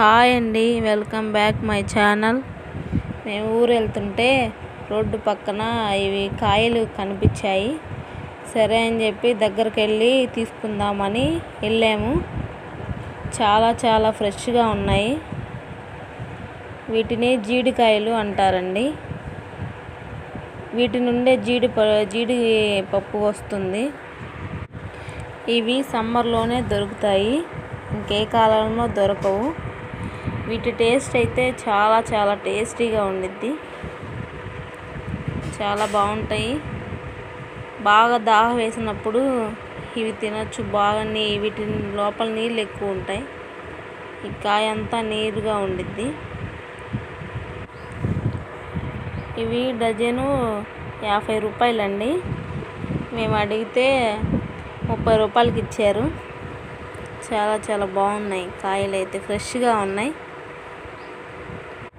Hi అండి welcome back my channel. మేము ఊరు వెళ్తుంటే రోడ్డు పక్కన ఇవి కాయలు కనిపించాయి. సరే అని చెప్పి దగ్గరికి వెళ్ళి తీసుకుందామని వెళ్ళాము. చాలా చాలా ఫ్రెష్గా ఉన్నాయి. వీటిని జీడికాయలు అంటారండి. వీటి నుండే జీడి జీడి పప్పు వస్తుంది. ఇవి సమ్మర్లోనే దొరుకుతాయి. ఇంకే కాలంలో దొరకవు. వీటి టేస్ట్ అయితే చాలా చాలా టేస్టీగా ఉండిద్ది. చాలా బాగుంటాయి. బాగా దాహ వేసినప్పుడు ఇవి తినచ్చు. బాగా నీ వీటి లోపల నీళ్ళు ఎక్కువ ఉంటాయి. ఈ కాయ అంతా నీరుగా ఉండిద్ది. ఇవి డజను యాభై రూపాయలండి. మేము అడిగితే ముప్పై రూపాయలకి ఇచ్చారు. చాలా చాలా బాగున్నాయి. కాయలు అయితే ఫ్రెష్గా ఉన్నాయి.